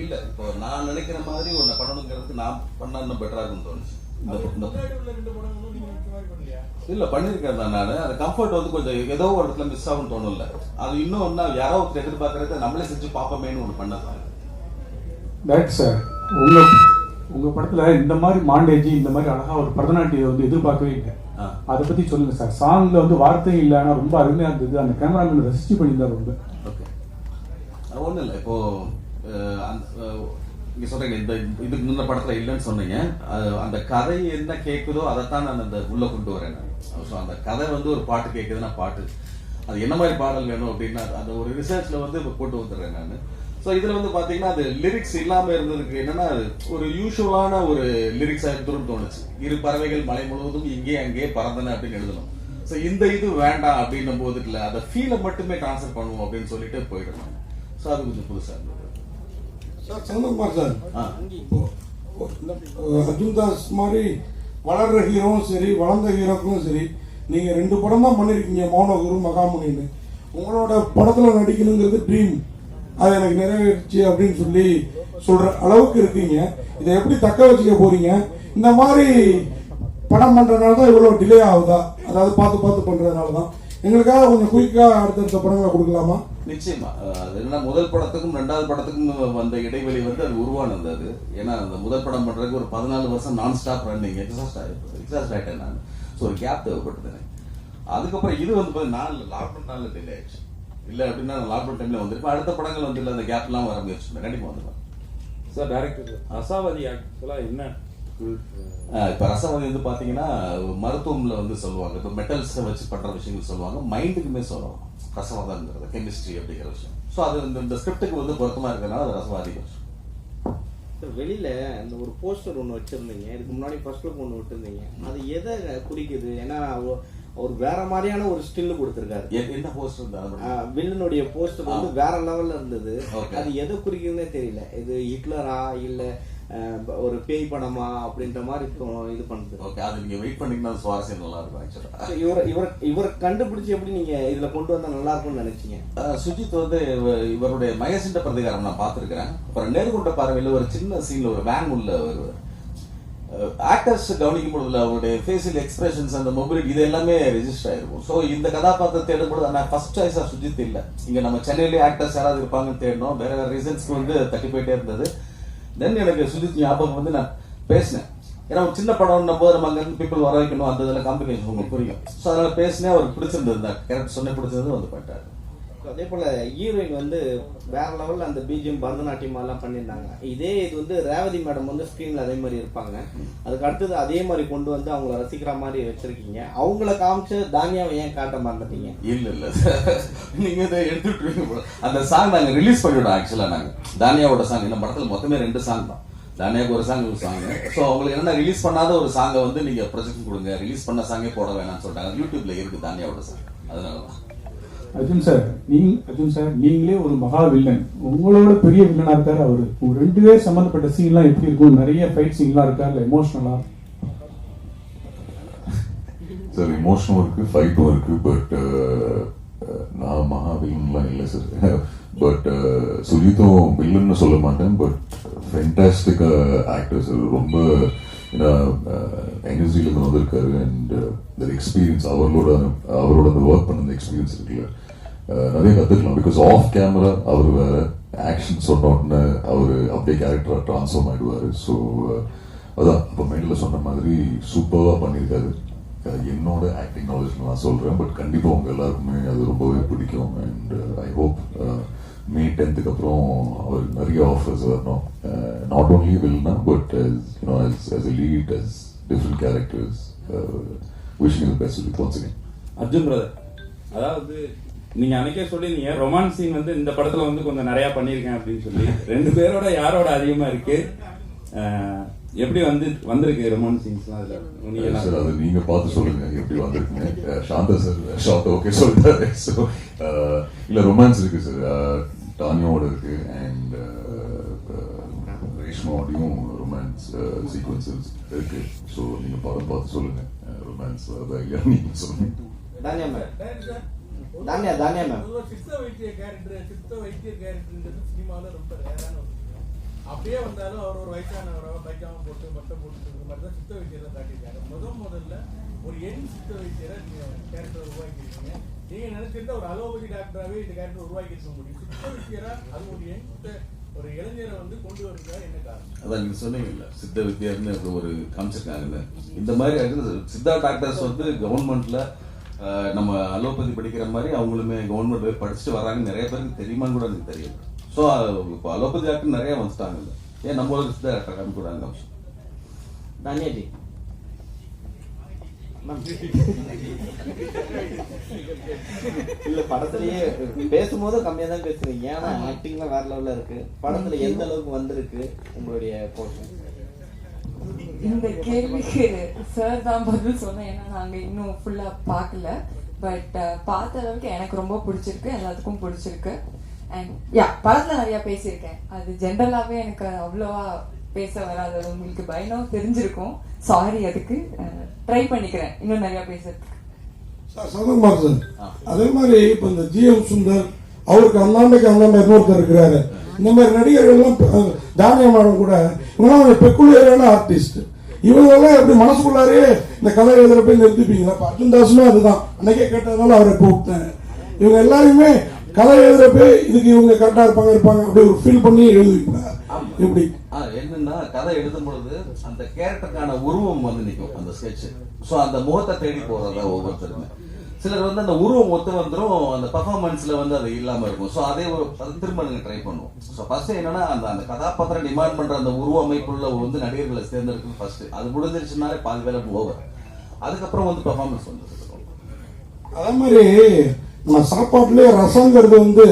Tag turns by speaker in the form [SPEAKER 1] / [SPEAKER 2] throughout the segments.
[SPEAKER 1] இல்ல. இப்போ நான் நினைக்கிற மாதிரி ஒண்ணு பண்ணணுங்கிறதுக்கு நான் பண்ணா இன்னும் பெட்டரா இருக்கும்னு தோணுச்சு. இல்ல பண்ணிருக்கேன் தான் நான். அந்த கம்ஃபர்ட் வந்து கொஞ்சம் ஏதோ ஒரு இடத்துல மிஸ் ஆகும்னு தோணும்ல. அது இன்னும் ஒன்னா யாரோ ஒருத்தர் எதிர்பார்க்கறத நம்மளே செஞ்சு பார்ப்போமேன்னு ஒண்ணு பண்ணலாம்
[SPEAKER 2] டேரக்ட் சார் உங்க உங்க படத்துல இந்த மாதிரி மாண்டேஜ் இந்த மாதிரி அழகா ஒரு பரதநாட்டியம் வந்து எதிர்பார்க்கவே இல்லை. அதை பத்தி சொல்லுங்க சார் சாங்ல வந்து வார்த்தை இல்லை ஆனா ரொம்ப அருமையா இருந்தது. அந்த கேமராமேன் ரசிச்சு பண்ணியிருந்தார் ரொம்ப.
[SPEAKER 1] ஓகே ஒண்ணும் இல்லை. இப்போ அந்த நீங்க சொல்றீங்க இந்த இதுக்கு முன்ன படத்துல இல்லைன்னு சொன்னீங்க. அந்த கதை என்ன கேட்குதோ அதைத்தான் நான் அந்த உள்ள கொண்டு வரேன் நான். ஸோ அந்த கதை வந்து ஒரு பாட்டு கேட்குதுன்னா பாட்டு. அது என்ன மாதிரி பாடல் வேணும் அப்படின்னா அந்த ஒரு ரிசர்ச்ல வந்து இப்போ போட்டு வந்துடுறேன் நான். ஸோ இதுல வந்து பாத்தீங்கன்னா அது லிரிக்ஸ் இல்லாம இருந்ததுக்கு என்னன்னா அது ஒரு யூஷுவலான ஒரு லிரிக்ஸா இருந்துரும் தோணுச்சு. இரு பறவைகள் மலை முழுவதும் இங்கே அங்கே பறந்தன அப்படின்னு எழுதணும். ஸோ இந்த இது வேண்டாம் அப்படின்னும் போது இல்லை அதை ஃபீலை மட்டுமே ட்ரான்ஸ்ஃபர் பண்ணுவோம் அப்படின்னு சொல்லிட்டு போயிடணும். ஸோ அது கொஞ்சம் புதுசா இருந்தது.
[SPEAKER 3] சார் சந்தகுமார் சார் அர்ஜுன் தாஸ் மாதிரி வளர்ற ஹீரோவும் சரி வளர்ந்த ஹீரோக்களும் சரி நீங்க ரெண்டு படம் தான் பண்ணிருக்கீங்க மௌனகுரு மகாமுனின்னு. உங்களோட படத்துல நடிக்கணுங்கிறது ட்ரீம் அது எனக்கு நிறைவேறிச்சு அப்படின்னு சொல்லி சொல்ற அளவுக்கு இருக்கீங்க. இதை எப்படி தக்க வச்சுக்க போறீங்க? இந்த மாதிரி படம் பண்றதுனால தான் இவ்வளவு டிலே ஆகுதா? அதாவது பார்த்து பார்த்து பண்றதுனால தான். எங்களுக்காக கொஞ்சம் குயிக்கா அடுத்தடுத்த படங்களை கொடுக்கலாமா?
[SPEAKER 1] நிச்சயமா. அது என்னன்னா முதல் படத்துக்கும் ரெண்டாவது படத்துக்கும் வந்த இடைவெளி வந்து அது உருவானது அது. ஏன்னா அந்த முதல் படம் பண்றதுக்கு ஒரு பதினாலு வருஷம் நான் ஸ்டாப் ரன்னிங் எக்ஸாஸ்ட் எக்ஸாஸ்ட் ஆயிட்டேன் நான். ஸோ ஒரு கேப் தேவைப்பட்டது அதுக்கப்புறம் இது வந்து பாத்தீங்கன்னா நாலு லாக்டவுன் நாளில் டிலே ஆயிடுச்சு. இல்லை அப்படின்னா லாக்டவுன் டைம்ல வந்திருப்பேன் அடுத்த படங்கள் வந்து இல்லை அந்த கேப்லாம் வர முயற்சி பண்ணேன் கண்டிப்பா வந்துருவேன்.
[SPEAKER 4] சார் டைரக்டர் ரசாவதி ஆக்சுவலா என்ன?
[SPEAKER 1] இப்ப ரசவதி வந்து பாத்தீங்கன்னா மருத்துவம்ல வந்து சொல்லுவாங்க. இப்ப மெட்டல்ஸ் வச்சு பண்ற விஷயங்கள் சொல்லுவாங்க. மைண்டுக்குமே சொல்லுவாங்க ரசவாதம்ங்கிறது கெமிஸ்ட்ரி அப்படிங்கிற விஷயம். ஸோ அது இந்த- இந்த ஸ்கிரிப்டுக்கு வந்து பொருத்தமா இருக்கிறதுனால அது ரசவாதி விஷயம்
[SPEAKER 5] சார், வெளியில அந்த ஒரு போஸ்டர் ஒன்று வச்சிருந்தீங்க. இதுக்கு முன்னாடி ஃபர்ஸ்ட் லுக் ஒன்று விட்டுருந்தீங்க. அது எதை குறிக்குது? ஏன்னா அவர் வேற மாதிரியான ஒரு ஸ்டில் கொடுத்துருக்காரு.
[SPEAKER 1] என்ன போஸ்ட் இருந்தா
[SPEAKER 5] வில்லனுடைய போஸ்டர் வந்து வேற லெவல்ல இருந்தது. அது எதை குறிக்குதுன்னே தெரியல. இது ஹிட்லரா இல்ல ஒரு பேய் படமா அப்படின்ற மாதிரி இது பண்ணுது.
[SPEAKER 1] ஓகே அது நீங்க வெயிட் பண்ணீங்கன்னா சுவாரஸ்யம் நல்லா இருக்கும் ஆக்சுவலா
[SPEAKER 5] இவரை இவர் இவரை கண்டுபிடிச்சு எப்படி நீங்க இதுல கொண்டு வந்தா நல்லா இருக்கும்னு நினைச்சீங்க?
[SPEAKER 1] சுஜித் வந்து இவ- இவருடைய மகேசின்ற பிரதிகாரம் நான் பார்த்துருக்கிறேன். அப்புறம் நேர்கொண்ட பார்வையில் ஒரு சின்ன சீன்ல ஒரு வேன் உள்ள வருவார். Uh, ஆக்டர்ஸ் கவனிக்கும் பொழுதுல அவருடைய ஃபேஷியல் எக்ஸ்பிரஷன்ஸ் அந்த மொபிலிட்டி இது எல்லாமே ரெஜிஸ்டர் ஆயிருக்கும். ஸோ இந்த கதாபாத்திரம் தேடும் பொழுது நான் ஃபர்ஸ்ட் சாய்ஸாக சுஜித் இல்லை. இங்கே நம்ம சென்னையிலேயே ஆக்டர்ஸ் யாராவது இருப்பாங்கன்னு தேடணும். வேற வேற ரீசன்ஸ்க்கு வந்து தட்டி போயிட்டே இருந்தது. தென் எனக்கு சுஜித் ஞாபகம் வந்து நான் பேசினேன். ஏன்னா ஒரு சின்ன படம்னும் போது நம்ம அங்கேருந்து பீப்புள் வர வைக்கணும். அந்த இதில் காம்ப்ளிகேஷன் உங்களுக்கு புரியும். ஸோ அதனால் பேசினேன். அவருக்கு பிடிச்சிருந்தது. தான் கரெக்ட் சொன்ன பிடிச்சிருந்தது வந்து பண்ணிட்டாரு.
[SPEAKER 5] அதே போல ஹீரோயின் வந்து வேற லெவல்ல அந்த பிஜிஎம் பரதநாட்டியம் எல்லாம் பண்ணியிருந்தாங்க. இதே இது வந்து ரேவதி மேடம் வந்து ஸ்க்ரீனில் அதே மாதிரி இருப்பாங்க. அதுக்கு அடுத்தது அதே மாதிரி கொண்டு வந்து அவங்கள ரசிக்கிற மாதிரி வச்சிருக்கீங்க. அவங்கள காமிச்சு தானியாவை ஏன் காட்ட மறந்துட்டீங்க?
[SPEAKER 1] இல்ல இல்ல நீங்க இதை எடுத்துட்டு அந்த சாங் நாங்க ரிலீஸ் பண்ணிவிடும் ஆக்சுவலா நாங்க. தானியாவோட சாங் இந்த படத்துல மொத்தமே ரெண்டு சாங் தான். தானியாவுக்கு ஒரு சாங் ஒரு சாங் ஸோ அவங்களுக்கு என்ன ரிலீஸ் பண்ணாத ஒரு சாங்கை வந்து நீங்க ப்ரொஜெக்ட் கொடுங்க. ரிலீஸ் பண்ண சாங்கே போட வேணாம்னு சொல்லிட்டாங்க. யூடியூப்ல இருக்கு தானியாவோட சாங் அதனால தான்
[SPEAKER 2] அர்ஜுன் சார் நீங்க அர்ஜுன் சார் நீங்களே ஒரு மகா வில்லன் உங்களோட பெரிய வில்லனா இருக்காரு அவரு. உங்க ரெண்டு பேர் சம்பந்தப்பட்ட சீன்லாம் எப்படி இருக்கும்? நிறைய ஃபைட் சீன்லாம் இருக்கா? இல்ல எமோஷனலா
[SPEAKER 6] சார் எமோஷனும் இருக்கு ஃபைட்டும் இருக்கு பட் uh, uh, நான் மகா வில்லன்லாம் இல்லை சார் பட் சுஜித்தும் வில்லன்னு சொல்ல மாட்டேன் பட் ஃபென்டாஸ்டிக் ஆக்டர் சார் ரொம்ப எனர்ஜிலேருந்து uh, வந்திருக்காரு அண்ட் அந்த எக்ஸ்பீரியன்ஸ் அவரோட அவரோட அந்த ஒர்க் பண்ண அந்த எக்ஸ்பீரியன்ஸ் இருக்குல்ல. Uh, நிறைய கற்றுக்கலாம் பிகாஸ் ஆஃப் கேமரா அவர் வேற. ஆக்ஷன் சொன்னோடனே அவர் அப்படியே கேரக்டராக ட்ரான்ஸ்ஃபார்ம் ஆகிடுவார் ஸோ அதான் இப்போ மைண்டில் சொன்ன மாதிரி சூப்பராக பண்ணியிருக்காரு. Uh, என்னோட ஆக்டிங் நாலேஜ் நான் சொல்கிறேன் பட் கண்டிப்பாக உங்கள் எல்லாருக்குமே அது ரொம்பவே பிடிக்கும். அண்ட் ஐ ஹோப் மே டென்த்துக்கு அப்புறம் அவர் நிறைய ஆஃபர்ஸ் வரணும். Not only வில்னா but you know as a lead as different characters uh, wishing you the
[SPEAKER 4] Arjun brother அதாவது நீங்க அன்னைக்கே சொல்லியிருந்தீங்க ரொமான்ஸ் சீன் வந்து இந்த படத்துல வந்து கொஞ்சம் நிறைய பண்ணியிருக்கேன் அப்படின்னு சொல்லி ரெண்டு பேரோட யாரோட அதிகமா இருக்கு? Uh, எப்படி வந்து வந்திருக்கு ரொமான்ஸ் சீன்ஸ்லாம் அதுல?
[SPEAKER 6] சார் அது
[SPEAKER 4] எல்லாம்
[SPEAKER 6] நீங்க பார்த்து சொல்லுங்க எப்படி வந்திருக்குங்க சாந்தா சார் ஷார்ட் ஓகே சொல்லிட்டாரு ஸோ இல்ல ரொமான்ஸ் இருக்கு சார் டானியோட இருக்கு அண்ட் ரேஷ்மாவோடையும் ரொமான்ஸ் சீக்வன்சஸ் இருக்கு. ஸோ நீங்க படம் பார்த்து சொல்லுங்க. ரொமான்ஸ் அதான் இல்லையா நீங்க சொல்லுங்க.
[SPEAKER 5] தானியா தானியா தானியா மேம்
[SPEAKER 7] சித்த வைத்திய கேரக்டர் சித்த வைத்திய கேரக்டர்ன்றது சினிமாவில் ரொம்ப ரேரான அப்படியே வந்தாலும் அவர் ஒரு வயசானவரோ பைக்காம போட்டு பட்டம் போட்டு மாதிரி தான் சித்த வைத்தியரை காட்டியிருக்காரு. முத முதல்ல ஒரு எண் சித்த வைத்தியரை நீங்க கேரக்டர் உருவாக்கியிருக்கீங்க. நீங்க நினைச்சிருந்தா ஒரு அலோபதி டாக்டராகவே இந்த கேரக்டர் உருவாக்கியிருக்க முடியும். சித்த வைத்தியரா அது ஒரு எண் ஒரு இளைஞரை வந்து கொண்டு வருகிறதா என்ன காரணம்?
[SPEAKER 1] அதான் நீங்க சொன்னீங்கல்ல சித்த வித்யார்னு ஒரு காமிச்சிருக்காங்கல்ல. இந்த மாதிரி சித்தா டாக்டர்ஸ் வந்து கவர்மெண்ட்ல நம்ம அலோபதி படிக்கிற மாதிரி அவங்களுமே கவர்மெண்ட் போய் படிச்சுட்டு வராங்க நிறைய பேருக்கு தெரியுமான்னு கூட எனக்கு தெரியல. ஸோ இப்போ அலோபதி டாக்டர் நிறைய வந்துட்டாங்கல்ல ஏன் நம்ம ஒரு சித்தா டாக்டர் காமிக்கூடாங்க
[SPEAKER 5] தானியா ஜி மேம் இல்ல படத்துலயே பேசும்போது கம்மியா தான் பேசுறீங்க. ஏன்னா ஆக்டிங்ல வேற லெவல்ல இருக்கு. படத்துல எந்த அளவுக்கு வந்திருக்கு உங்களுடைய போர்ஷன்
[SPEAKER 8] இந்த கேள்விக்கு சார் தான் பதில் சொன்னேன். ஏன்னா நாங்க இன்னும் ஃபுல்லா பார்க்கல. பட் பார்த்த அளவுக்கு எனக்கு ரொம்ப பிடிச்சிருக்கு. எல்லாத்துக்கும் பிடிச்சிருக்கு. அண்ட் யா படத்துல நிறைய பேசியிருக்கேன். அது ஜென்ரலாவே எனக்கு அவ்வளோவா பேச வராது அது உங்களுக்கு பயணம் தெரிஞ்சிருக்கும். சாரி அதுக்கு ட்ரை பண்ணிக்கிறேன். இன்னும் நிறைய பேசுறதுக்கு.
[SPEAKER 3] சார் சதகுமார் சார் அதே மாதிரி இப்போ இந்த ஜிஎம் சுந்தர் அவருக்கு அந்தாண்டைக்கு அந்தாண்ட இன்னொருத்தர் இருக்கிறாரு. இந்த மாதிரி நடிகர்கள்லாம் தானியா மேடம் கூட இவங்கெல்லாம் ஒரு பெக்குலியரான ஆர்டிஸ்ட் இவங்களெல்லாம் எப்படி மனசுக்குள்ளாரே இந்த கதை எழுதுற போய் நிறுத்திப்பீங்களா இப்போ அர்ஜுன் தாஸுமே அதுதான். அன்னைக்கே கேட்டதுனால அவரை கூப்பிட்டேன் இவங்க எல்லாருமே கதை எழுதுறப்ப இதுக்கு இவங்க கரெக்டாக இருப்பாங்க இருப்பாங்க அப்படி ஒரு ஃபீல் பண்ணி எழுதுவீங்களா இப்படி
[SPEAKER 1] ஆ, என்னன்னா கதை எழுதும் பொழுது அந்த கேரக்டருக்கான உருவம் வந்து நிற்கும் அந்த ஸ்கெட்ச் ஸோ அந்த முகத்தை தேடி போறதா ஒவ்வொருத்தருமே. சிலர் வந்து அந்த உருவம் ஒத்து வந்துடும் அந்த பர்ஃபார்மன்ஸ்ல வந்து அது இல்லாம இருக்கும். ஸோ அதே ஒரு அது திரும்ப நீங்க ட்ரை பண்ணுவோம். ஸோ ஃபர்ஸ்ட் என்னன்னா அந்த அந்த கதாபாத்திரம் டிமாண்ட் பண்ற அந்த உருவ அமைப்புள்ள வந்து நடிகர்களை தேர்ந்தெடுக்கிறது ஃபர்ஸ்ட் அது முடிஞ்சிருச்சுனாலே பாதி வேலை ஓவர் அதுக்கப்புறம் வந்து பெர்ஃபார்மன்ஸ் வந்து
[SPEAKER 3] அதே மாதிரி நம்ம சாப்பாட்டிலே ரசங்கிறது வந்து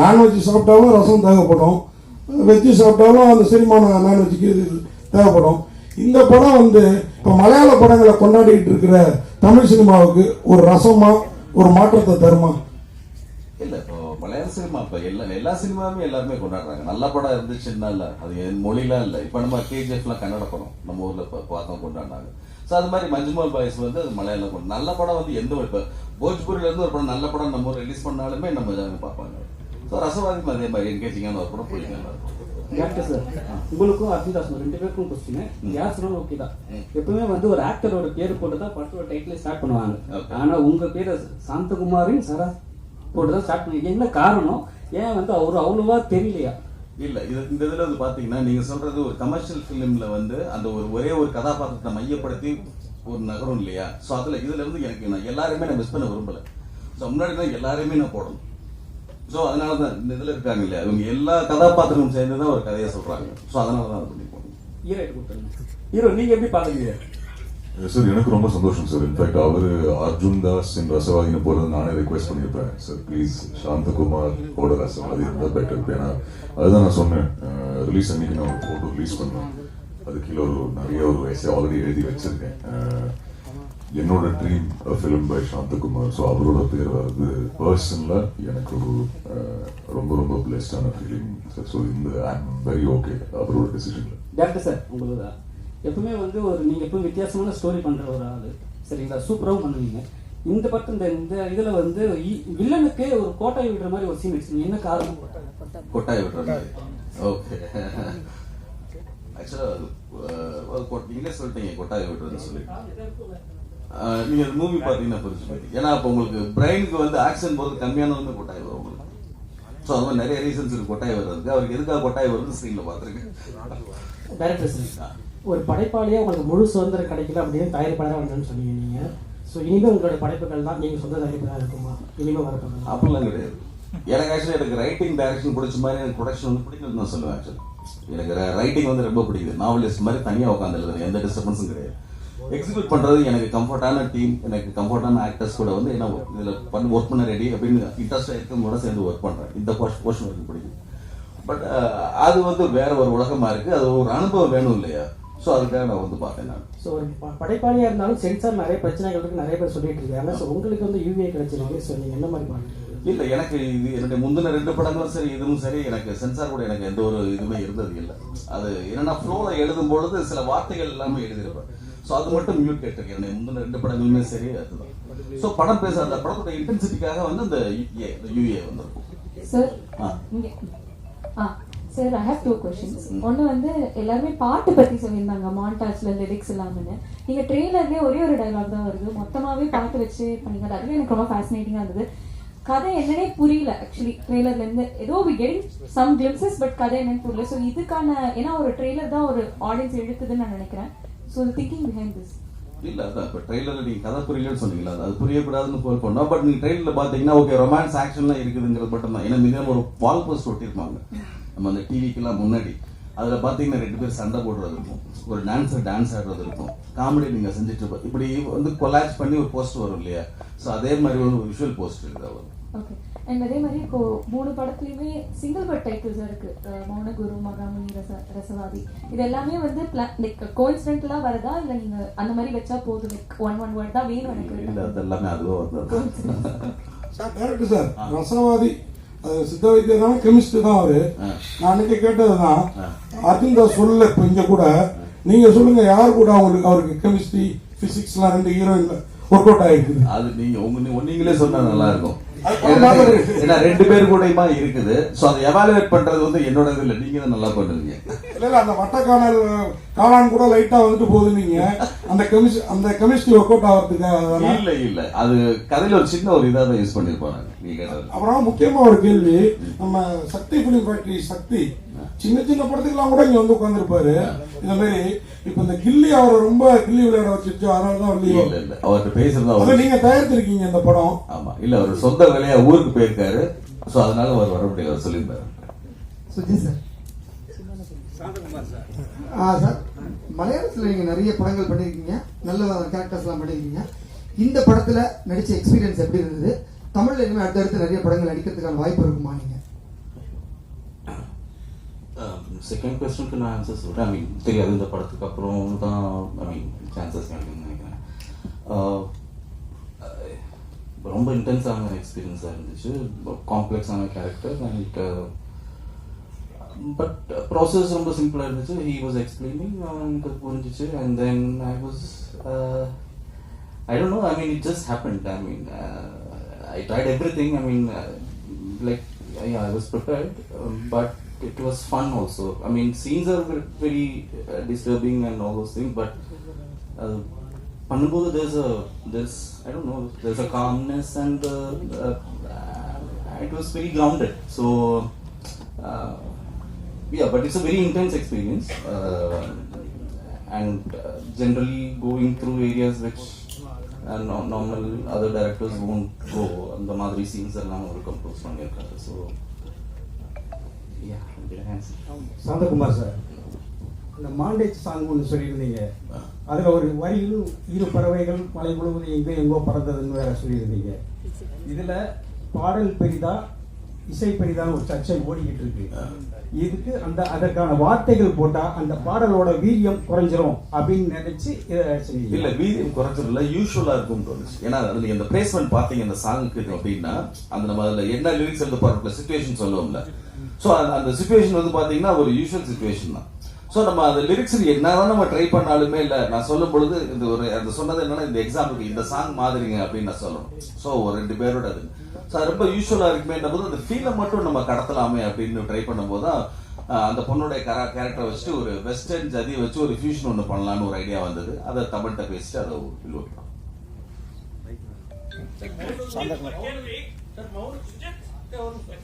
[SPEAKER 3] நான்வெஜ் சாப்பிட்டாலும் ரசம் தேவைப்படும். வெஜ்ஜு சாப்பிட்டாலும் அந்த செரிமானம் நான்வெஜ்ஜுக்கு இது தேவைப்படும். இந்த படம் வந்து இப்போ மலையாள படங்களை கொண்டாடிட்டு இருக்கிற தமிழ் சினிமாவுக்கு ஒரு ரசமா ஒரு மாற்றத்தை தருமா?
[SPEAKER 1] இல்லை இப்போ மலையாள சினிமா இப்ப எல்லா எல்லா சினிமாவுமே எல்லாருமே கொண்டாடுறாங்க. நல்ல படம் இருந்துச்சுன்னா இல்ல அது என் மொழிலாம் இல்ல. இப்ப நம்ம கேஜிஎஃப்லாம் கன்னட படம் நம்ம ஊர்ல இப்ப பார்த்தோம் கொண்டாடினாங்க. ஸோ அது மாதிரி மஞ்சுமல் பாய்ஸ் வந்து அது மலையாளம் கொண்டு நல்ல படம் வந்து எந்த ஒரு இப்போ போஜ்பூரில இருந்து ஒரு படம் நல்ல படம் நம்ம ரிலீஸ் பண்ணாலுமே நம்ம ஜனங்க பார்ப்பாங்க. ஸோ ரசவாதிக்கும் அதே மாதிரி என்கேஜிங்கான ஒரு படம் பிடிக்கும் எல்லாருக்கும்.
[SPEAKER 9] டேரக்டர் சார் உங்களுக்கும் அர்ஜுன்தாஸ் ரெண்டு பேருக்கும் கொஸ்டின் யார் சொன்னாலும் ஓகே தான். எப்பவுமே வந்து ஒரு ஆக்டரோட பேர் போட்டு தான் படத்தோட டைட்டில் ஸ்டார்ட் பண்ணுவாங்க. ஆனா உங்க பேர் சாந்தகுமாரின் சரா போட்டு தான் ஸ்டார்ட் பண்ணி என்ன காரணம்? ஏன் வந்து அவரு அவ்வளவா தெரியலையா?
[SPEAKER 1] இல்ல இது இந்த இதுல வந்து பாத்தீங்கன்னா நீங்க சொல்றது ஒரு கமர்ஷியல் பிலிம்ல வந்து அந்த ஒரு ஒரே ஒரு கதாபாத்திரத்தை மையப்படுத்தி ஒரு நகரம் இல்லையா? சோ அதுல இதுல இருந்து எனக்கு நான் எல்லாருமே நான் மிஸ் பண்ண விரும்பல. சோ முன்னாடி தான் எல்லாருமே நான் போடணும். சோ அதனால தான் இந்த இதுல இருக்காங்க இல்லையா? இவங்க எல்லா கதாபாத்திரமும் சேர்ந்து தான் ஒரு கதையை சொல்றாங்க. சோ அதனால தான் அது பண்ணி போடணும்.
[SPEAKER 9] ஹீரோ ஹீரோ நீங்க எப்படி பாக்குறீங்க
[SPEAKER 6] சார் எனக்கு ரொம்ப சந்தோஷம் சார் இன்ஃபேக்ட் அவர் அர்ஜுன் தாஸ் என் ரசவாதினு போறது நானே ரெக்வெஸ்ட் பண்ணியிருப்பேன். சார் ப்ளீஸ் சாந்தகுமார் ஓட ரசவாதி இருந்தால் பெட்டர் ஏன்னா அதுதான் நான் சொன்னேன். ரிலீஸ் அன்னைக்கு நான் ஒரு ஃபோட்டோ ரிலீஸ் பண்ணேன். அது கீழே ஒரு நிறைய ஒரு வயசை ஆல்ரெடி எழுதி வச்சிருக்கேன். என்னோட dream film by Santhakumar. So அவரோட பேர் வருது பர்சனில் எனக்கு ஒரு ரொம்ப ரொம்ப பிளெஸ்டான ஃபீலிங் ஸோ இந்த ஐ எம் வெரி ஓகே அவரோட டெசிஷனில்
[SPEAKER 9] டேரக்டர் சார் உங்களுக்கு எப்பவுமே வந்து ஒரு நீங்க எப்பவும் வித்தியாசமான ஸ்டோரி பண்ற ஒரு ஆளு. சரிங்களா? சூப்பராகவும் பண்ணுவீங்க. இந்த படத்து இந்த இந்த இதுல வந்து வில்லனுக்கே ஒரு கோட்டை விடுற மாதிரி ஒரு சீன் வச்சிருக்கீங்க. என்ன காரணம்?
[SPEAKER 1] கொட்டாய் விடுறது ஓகே ஆக்சுவலாக நீங்களே சொல்லிட்டீங்க கொட்டாய் விடுறதுன்னு சொல்லி. நீங்க மூவி பாத்தீங்கன்னா புரிஞ்சுப்பீங்க ஏன்னா அப்போ உங்களுக்கு பிரெயினுக்கு வந்து ஆக்ஷன் போறது கம்மியானதுமே கொட்டாய் வரும் உங்களுக்கு. ஸோ அது மாதிரி நிறைய ரீசன்ஸ் இருக்கு கொட்டாய் வர்றதுக்கு. அவருக்கு எதுக்காக கொட்டாய் வருது ஸ்க்ரீன்ல பார்த்துருக்கேன்.
[SPEAKER 10] டைரக்டர் ஒரு படைப்பாளியாக உங்களுக்கு முழு சுதந்திரம் கிடைக்கல அப்படின்னு தயாரிப்பாளராக வந்தேன்னு சொன்னீங்க நீங்கள் ஸோ இனிமேல் உங்களோட படைப்புகள் தான் நீங்கள் சொந்த தயாரிப்பாக இருக்குமா? இனிமேல் வரப்போகுது
[SPEAKER 1] அப்படிலாம் கிடையாது. எனக்கு ஆக்சுவலி எனக்கு ரைட்டிங் டைரக்ஷன் பிடிச்ச மாதிரி எனக்கு ப்ரொடக்ஷன் வந்து பிடிக்குதுன்னு நான் சொல்லுவேன் ஆக்சுவலி எனக்கு ரைட்டிங் வந்து ரொம்ப பிடிக்குது. நாவலிஸ்ட் மாதிரி தனியாக உட்காந்து எழுதுறேன் எந்த டிஸ்டர்பன்ஸும் கிடையாது. எக்ஸிக்யூட் பண்ணுறது எனக்கு கம்ஃபர்டான டீம் எனக்கு கம்ஃபர்டான ஆக்டர்ஸ் கூட வந்து என்ன இதில் பண்ணி ஒர்க் பண்ண ரெடி அப்படின்னு இன்ட்ரெஸ்டாக இருக்கவங்களோட சேர்ந்து ஒர்க் பண்ணுறேன் இந்த போர்ஷன் எனக்கு பிடிக்கும். பட் அது வந்து வேற ஒரு உலகமாக இருக்குது அது ஒரு அனுபவம் வேணும் இல்லையா? ஸோ அதுக்காக நான் வந்து பார்த்தேன் நான்.
[SPEAKER 10] ஸோ ஒரு ப- படைப்பாளியா இருந்தாலும் சென்சார் நிறைய பிரச்சனைகள் இருக்கு நிறைய பேர் சொல்லிட்டு இருக்காங்க. ஸோ உங்களுக்கு வந்து யூஏ கிடைச்சிருக்கு? ஸோ நீங்க என்ன மாதிரி பண்ணுறீங்க
[SPEAKER 1] இல்ல எனக்கு இது என்னுடைய முந்தின ரெண்டு படங்களும் சரி இதுவும் சரி எனக்கு சென்சார் கூட எனக்கு எந்த ஒரு இதுவுமே இருந்தது இல்லை. அது என்னன்னா ஃப்ளோல எழுதும் பொழுது சில வார்த்தைகள் எல்லாமே எழுதியிருப்பேன் ஸோ அது மட்டும் மியூட் கேட்டிருக்கேன். முந்தின ரெண்டு படங்களுமே சரி அதுதான். ஸோ படம் பேச அந்த படத்தோட இன்டென்சிட்டிக்காக வந்து அந்த யூஏ வந்திருக்கும்.
[SPEAKER 8] Sir
[SPEAKER 1] ah.
[SPEAKER 8] Sir I have two questions ஒன்று வந்து எல்லாருமே பாட்டு பற்றி சொல்லியிருந்தாங்க மாண்டாஜ்ல லிரிக்ஸ் எல்லாமே நீங்கள் ட்ரெய்லர்லேயே ஒரே ஒரு டைலாக் தான் வருது. மொத்தமாகவே பாட்டு வச்சு பண்ணிங்க அதுவே எனக்கு ரொம்ப ஃபேசினேட்டிங்காக இருந்தது. கதை என்னன்னே புரியல ஆக்சுவலி ட்ரெய்லர்லேருந்து ஏதோ we getting some glimpses but கதை என்னன்னு புரியல. ஸோ இதுக்கான ஏன்னா ஒரு ட்ரெய்லர் தான் ஒரு ஆடியன்ஸ் எடுக்குதுன்னு நான் நினைக்கிறேன். ஸோ திங்கிங் பிஹைண்ட் திஸ்
[SPEAKER 1] இல்ல அதான் இப்போ ட்ரெயிலர்ல நீங்க கதை புரியலன்னு சொன்னீங்களா அது புரியக்கூடாதுன்னு ஃபோல் பண்ணோம் பட் நீங்க ட்ரெயிலர்ல பாத்தீங்கன்னா ஓகே ரொமான்ஸ் ஆக்ஷன்லாம் இருக்குதுங்கிறது மட்டும் தான் ஏன்னா மிகவும் ஒரு வால் போஸ்ட் ஒட்டியிருப்பாங்க. நம்ம அந்த டிவிக்கெல்லாம் முன்னாடி அதுல பாத்தீங்கன்னா ரெண்டு பேர் சண்டை போடுறது இருக்கும். ஒரு டான்ஸர் டான்ஸ் ஆடுறது இருக்கும். காமெடி நீங்க செஞ்சுட்டு இருப்ப- இப்படி வந்து கொலாஜ் பண்ணி ஒரு போஸ்ட் வரும் இல்லையா? ஸோ அதே மாதிரி ஒரு விஷுவல் போஸ்ட் இருக்குது அவர்
[SPEAKER 8] ஓகே அண்ட் அதே மாதிரி இப்போ மூணு படத்துலயுமே சிங்கிள் பட் டைட்டில்ஸ் இருக்கு. மௌனகுரு மகாமுனி ரச ரசவாதி. இது எல்லாமே வந்து லைக் கோயின்சிடென்டலா வருதா? இல்ல நீங்க அந்த மாதிரி வச்சா போதும்? லைக் ஒன் ஒன் வேர்ட் தான் வேணும்
[SPEAKER 1] இல்ல
[SPEAKER 8] எனக்கு.
[SPEAKER 1] அது எல்லாமே அதுவோ வந்தது.
[SPEAKER 3] சார் டேரக்டர் சார் ரசவாதி சித்த வைத்தியரான கெமிஸ்ட் தான் அவரு நான் அன்னைக்கு கேட்டதுதான் அர்ஜுன் தாஸ் சொல்லல இப்ப இங்க கூட நீங்க சொல்லுங்க யார் கூட அவங்களுக்கு அவருக்கு கெமிஸ்ட்ரி பிசிக்ஸ்லாம் ரெண்டு ஹீரோயின்ல ஒர்க் அவுட் ஆயிருக்குது?
[SPEAKER 1] அது நீங்க உங்க நீங்களே சொன்னா நல்லா இருக்கும். ஏன்னா ரெண்டு பேர் கூடயுமா இருக்குது. ஸோ அதை எவாலுவேட் பண்றது வந்து என்னோட இது இல்லை. நீங்க தான் நல்லா பண்ணுவீங்க
[SPEAKER 3] இல்ல இல்ல அந்த வட்டக்கானல் காளான் கூட லைட்டா வந்துட்டு போகுது நீங்க அந்த கெமிஸ்ட்ரி அந்த கெமிஸ்ட்ரி ஒர்க் அவுட் ஆகிறதுக்காக தானே?
[SPEAKER 1] இல்ல இல்ல. அது கதையில ஒரு சின்ன ஒரு இதா தான் யூஸ் பண்ணிருப்பாங்க நீங்க
[SPEAKER 3] அப்புறம் முக்கியமா ஒரு கேள்வி. நம்ம சக்தி பிலிம் ஃபேக்டரி சக்தி. சின்ன சின்ன படத்துக்கெல்லாம் கூட இங்க வந்து உட்காந்துருப்பாரு இந்த மாதிரி இப்ப இந்த கில்லி அவரை ரொம்ப கில்லி விளையாட வச்சிருச்சு அதனாலதான்
[SPEAKER 1] இல்ல
[SPEAKER 3] வந்து
[SPEAKER 1] இல்ல அவர்கிட்ட பேசுறது அவர்
[SPEAKER 3] நீங்க தயாரித்திருக்கீங்க இந்த படம்.
[SPEAKER 1] ஆமா. இல்ல அவர் சொந்த வேலையா ஊருக்கு போயிருக்காரு. சோ அதனால அவர் வர அவர் சொல்லியிருந்தாரு.
[SPEAKER 11] சுஜி சார். சார் மலையாளத்தில் நீங்கள் நிறைய படங்கள் பண்ணியிருக்கீங்க நல்ல கேரக்டர்ஸ்லாம் பண்ணியிருக்கீங்க இந்த படத்தில் நடித்த எக்ஸ்பீரியன்ஸ் எப்படி இருந்தது? தமிழில் இனிமேல் அடுத்தடுத்து நிறைய படங்கள் நடிக்கிறதுக்கான வாய்ப்பு இருக்குமா நீங்கள்
[SPEAKER 12] செகண்ட் கொஸ்டினுக்கு நான் ஆன்சர் சொல்கிறேன் ஐ மீன் தெரியாது இந்த படத்துக்கு அப்புறம் தான் ஐ மீன் சான்சஸ் கிடைக்கும்னு நினைக்கிறேன். ரொம்ப இன்டென்ஸான எக்ஸ்பீரியன்ஸாக இருந்துச்சு. காம்ப்ளெக்ஸான கேரக்டர் அண்ட் பட் ப்ராசஸ் ரொம்ப சிம்பிளாக இருந்துச்சு ஹீ வாஸ் எக்ஸ்பிளைனிங் எனக்கு புரிஞ்சிச்சு and then I was I don't know. I mean, it just happened. I mean, uh, I tried everything. I mean, uh, like, yeah, I was prepared, um, but it was fun also. I mean, scenes are very, very uh, disturbing and all those things, but uh, பண்ணும்போது there's a there's I don't know there's a calmness and uh, uh, it was very grounded. So uh, Yeah, but it's a very intense experience, uh, and uh, generally going through areas which uh, no- normal other directors won't go. அந்த மாதிரி scenes எல்லாம் ஒரு compose பண்ணியிருக்காரு so.
[SPEAKER 13] Santhakumar sir இந்த montage song ஒன்று சொல்லியிருந்தீங்க. அதில் ஒரு வரியில் இரு பறவைகள் மலை முழுவதும் எங்கோ எங்கோ பறந்ததுன்னு வேற சொல்லியிருந்தீங்க. இதில் பாடல் பெரிதா இசை பெரிதான்னு ஒரு சர்ச்சை ஓடிக்கிட்டு இருக்கு. இதுக்கு அந்த அதற்கான வார்த்தைகள் போட்டா அந்த பாடலோட வீரியம் குறைஞ்சிரும் அப்படின்னு நினைச்சு
[SPEAKER 1] இல்ல வீரியம் குறைச்சதுல யூஸ்வலா இருக்கும் தோணுச்சு. ஏன்னா அது நீங்க அந்த பிளேஸ்மெண்ட் பாத்தீங்க அந்த சாங்குக்கு அப்படின்னா அந்த நம்ம அதுல என்ன லிரிக்ஸ் எழுத போறோம்ல சுச்சுவேஷன் சொல்லுவோம்ல. சோ அந்த சுச்சுவேஷன் வந்து பாத்தீங்கன்னா ஒரு யூஷுவல் சுச்சுவேஷன் தான். சோ நம்ம அந்த லிரிக்ஸ் என்னதான் நம்ம ட்ரை பண்ணாலுமே இல்ல நான் சொல்லும் பொழுது இந்த ஒரு அந்த சொன்னது என்னன்னா இந்த எக்ஸாம்பிளுக்கு இந்த சாங் மாதிரிங்க அப்படின்னு நான் சொல்லணும். சோ ஒரு ரெண்டு பேரோட அது. ஸோ அது ரொம்ப யூஸ்வலா இருக்குமே போது அந்த ஃபீலை மட்டும் நம்ம கடத்தலாமே அப்படின்னு ட்ரை பண்ணும்போது தான் அந்த பொண்ணுடைய கரா கேரக்டரை வச்சுட்டு ஒரு வெஸ்டர்ன் ஜதியை வச்சு ஒரு ஃபியூஷன் ஒன்று பண்ணலாம்னு ஒரு ஐடியா வந்தது. அதை தமிழ்கிட்ட பேசிட்டு அதை உள்ள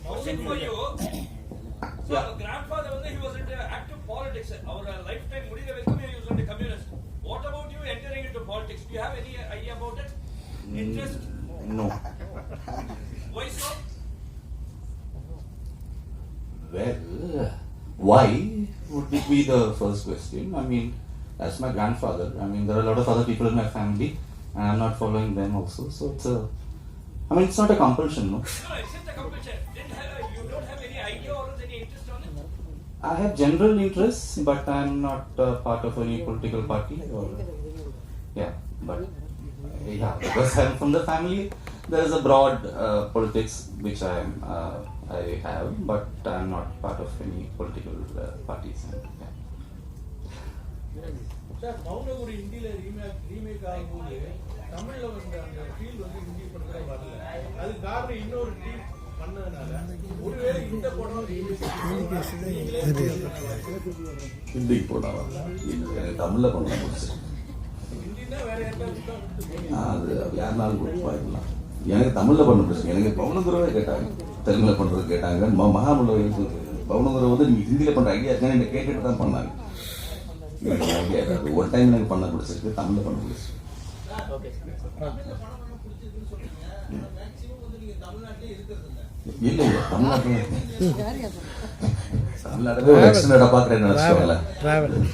[SPEAKER 14] Question So yeah. our grandfather, he was into active politics. Our lifetime, he was into communist. What about you entering into politics? Do you have any idea about it? Mm, Interest?
[SPEAKER 12] No.
[SPEAKER 14] why so?
[SPEAKER 12] Well, why would be the first question? I mean, that's my grandfather. I mean, there are a lot of other people in my family, and I'm not following them also. So it's a, I mean, it's not a compulsion, no?
[SPEAKER 14] No, it's not a compulsion. You don't have any idea or
[SPEAKER 12] I have general interests, but I'm not uh, part of any political party. Or, yeah, but uh, yeah, because I'm from the family, there is a broad uh, politics which I am uh, I have, but I'm not part of any political uh, parties. And, yeah.
[SPEAKER 7] Sir Mounaguru ஹிந்தியில remake remake ஆகும்போது தமிழ்ல வந்து அந்த feel வந்து ஹிந்தி படத்துல வரல அது காரணம் இன்னொரு டீம் நீங்களே
[SPEAKER 1] போட்டாங்க எனக்கு தமிழ்ல பண்ண முடிச்சு
[SPEAKER 7] ஹிந்தினா வேற யாருக்காவது தான் கொடுத்து
[SPEAKER 1] அது யாருனாலும் கொடுத்து வாய்க்கலாம் எனக்கு தமிழ்ல பண்ண பிரச்சனை. எனக்கு பவுனகுருவே கேட்டாங்க. தெலுங்குல பண்றது கேட்டாங்க. ம- மகாபல பவுனகுரு வந்து நீங்க ஹிந்தியில பண்ற ஐடியா இருக்கான்னு என்ன கேட்டுட்டு தான் பண்ணாங்க. எனக்கு ஐடியா இருக்காது. ஒரு டைம் எனக்கு பண்ண பிடிச்சிருக்கு. தமிழ்ல பண்ண பிடிச்சிருக்கு. இல்ல இல்ல தமிழ்நாட்டுல எக்ஸ்டெண்டா பாக்குறேன்னு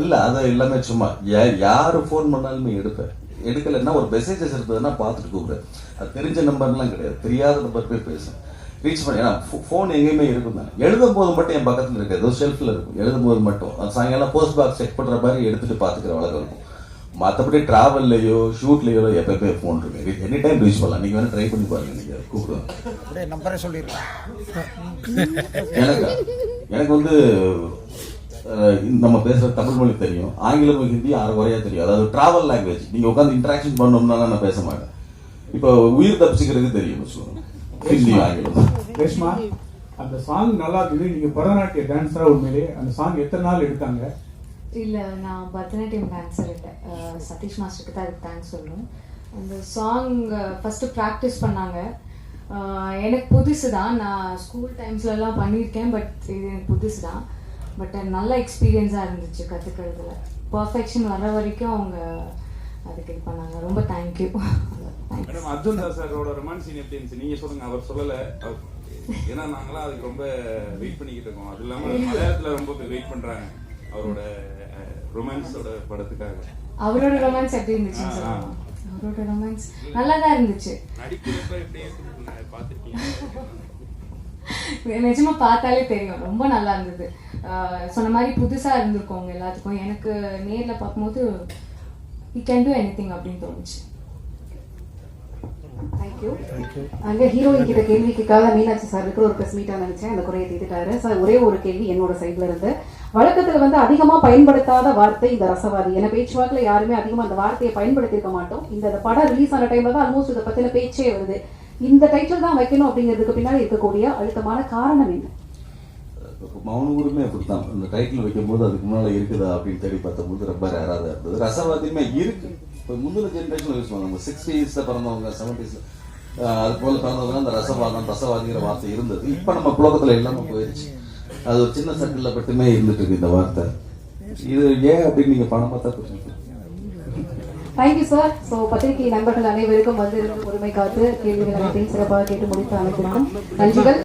[SPEAKER 1] இல்ல அது எல்லாமே சும்மா யாரு ஃபோன் பண்ணாலுமே எடுப்பேன். எடுக்கலைன்னா ஒரு மெசேஜஸ் இருந்ததுன்னா பார்த்துட்டு கூப்பிடுறேன் அது தெரிஞ்ச நம்பர்லாம் கிடையாது தெரியாத நம்பர் போய் பேசுவேன். ரீச் பண்ணி ஏன்னா ஃபோன் எங்கேயுமே இருக்கும் தானே. எழுதும் போது மட்டும் என் பக்கத்தில் இருக்கு ஏதோ ஷெல்ஃபில் இருக்கும். எழுதும் போது மட்டும். சாயங்காலம் போஸ்ட் பாக்ஸ் செக் பண்ற மாதிரி எடுத்துட்டு பார்த்துக்கிற வழக்கம் இருக்கும். மற்றபடி டிராவல்லையோ ஷூட்லையோ எப்பயுமே ஃபோன் இருக்கு எனி டைம் ரீச் பண்ணலாம். நீங்க வேணா ட்ரை பண்ணி பாருங்க. நீங்க கூப்பிடுவாங்க
[SPEAKER 15] அப்படியே நம்பரே சொல்லிடலாம்
[SPEAKER 1] எனக்கு எனக்கு வந்து நம்ம பேசுற தமிழ் மொழி தெரியும். ஆங்கிலம் ஹிந்தி ஆறு குறையா தெரியும். அதாவது டிராவல் லாங்குவேஜ் நீங்க உட்காந்து இன்டராக்ஷன் பண்ணோம்னா நான் பேச மாட்டேன். இப்போ உயிர் தப்பிச்சுக்கிறதுக்கு தெரியும் ஹிந்தி ஆங்கிலம்.
[SPEAKER 2] ரேஷ்மா அந்த சாங் நல்லா இருக்குது. நீங்க பரதநாட்டிய டான்ஸரா உண்மையிலே அந்த சாங் எத்தனை நாள் எடுத்தாங்க?
[SPEAKER 16] இல்ல நான் பரதநாட்டியம் டான்ஸர் சதீஷ் மாஸ்டருக்கு தான் அதுக்கு தேங்க்ஸ் சொல்லணும். அந்த சாங் ஃபர்ஸ்ட் ப்ராக்டிஸ் பண்ணாங்க. எனக்கு புதுசு தான். நான் ஸ்கூல் டைம்ஸ்லலாம் பண்ணியிருக்கேன் பட் இது எனக்கு புதுசு தான். பட் நல்ல எக்ஸ்பீரியன்ஸாக இருந்துச்சு கற்றுக்கிறதுல பர்ஃபெக்ஷன் வர வரைக்கும் அவங்க அதுக்கு இது பண்ணாங்க. ரொம்ப தேங்க்யூ
[SPEAKER 4] மேடம் அர்ஜுன் தாஸ் சாரோட ரொமான்ஸ் சீன் எப்படி இருந்துச்சு? நீங்க சொல்லுங்க. அவர் சொல்லல. ஏன்னா நாங்களாம் அதுக்கு ரொம்ப வெயிட் பண்ணிக்கிட்டு இருக்கோம். அது இல்லாம மலையாளத்துல ரொம்ப வெயிட் பண்றாங்க. அவரோட ரொமான்ஸோட படத்துக்காக.
[SPEAKER 16] அவரோட ரொமான்ஸ் எப்படி. சொல்லுவாங்க அவரோட ரொமான்ஸ் நல்லா தான் இருந்துச்சு? நிஜமா பார்த்தாலே தெரியும். ரொம்ப நல்லா இருந்தது. சொன்ன மாதிரி புதுசா இருந்திருக்கோங்க எல்லாத்துக்கும். எனக்கு நேர்ல பார்க்கும்போது வி கேன் டூ எனி அப்படின்னு தோணுச்சு.
[SPEAKER 17] தேங்க்யூ அங்க ஹீரோயின் கிட்ட கேள்வி கேட்காத மீனாட்சி சார் இருக்கிற ஒரு பிரஸ் மீட்டா நினைச்சேன். அந்த குறையை தீர்த்துட்டாரு. சார் ஒரே ஒரு கேள்வி என்னோட சைட்ல இருந்து. வழக்கத்துல வந்து அதிகமா பயன்படுத்தாத வார்த்தை இந்த ரசவாதி. ஏன்னா பேச்சுவாக்கில் யாருமே அதிகமா அந்த வார்த்தையை பயன்படுத்தியிருக்க மாட்டோம். இந்த படம் ரிலீஸ் ஆன டைம்ல தான் ஆல்மோஸ்ட் இதை பத்தின பேச்சே வருது. இந்த டைட்டில் தான் வைக்கணும் அப்படிங்கிறதுக்கு பின்னாடி இருக்கக்கூடிய அழுத்தமான காரணம் என்ன?
[SPEAKER 1] மௌனகுருமே அப்படித்தான். இந்த டைட்டில் வைக்கும்போது அதுக்கு முன்னால இருக்குதா அப்படின்னு தேடி பார்த்தபோது ரொம்ப ரேராக தான் இருந்தது. ரசவாதியுமே இருக்கு. இப்போ முந்தின ஜென்ரேஷன் யூஸ் பண்ணுவாங்க சிக்ஸ்டீஸில் பிறந்தவங்க செவன்டீஸில் அது போல பிறந்தவங்க அந்த ரசவாதம் ரசவாதிங்கிற வார்த்தை இருந்தது. இப்போ நம்ம புலகத்தில் இல்லாமல் போயிருச்சு. அது ஒரு சின்ன சர்க்கிளில் மட்டுமே இருந்துட்டு இருக்கு இந்த வார்த்தை. இது ஏன் அப்படின்னு நீங்க பணம் பார்த்தா புரிஞ்சுக்கலாம்
[SPEAKER 17] தேங்க்யூ சார் ஸோ பத்திரிகை நண்பர்கள் அனைவருக்கும் வந்து உரிமை காத்து கேள்விகள் அனைத்தையும் சிறப்பாக கேட்டு முடித்து அனைத்திற்கும் நன்றிகள்.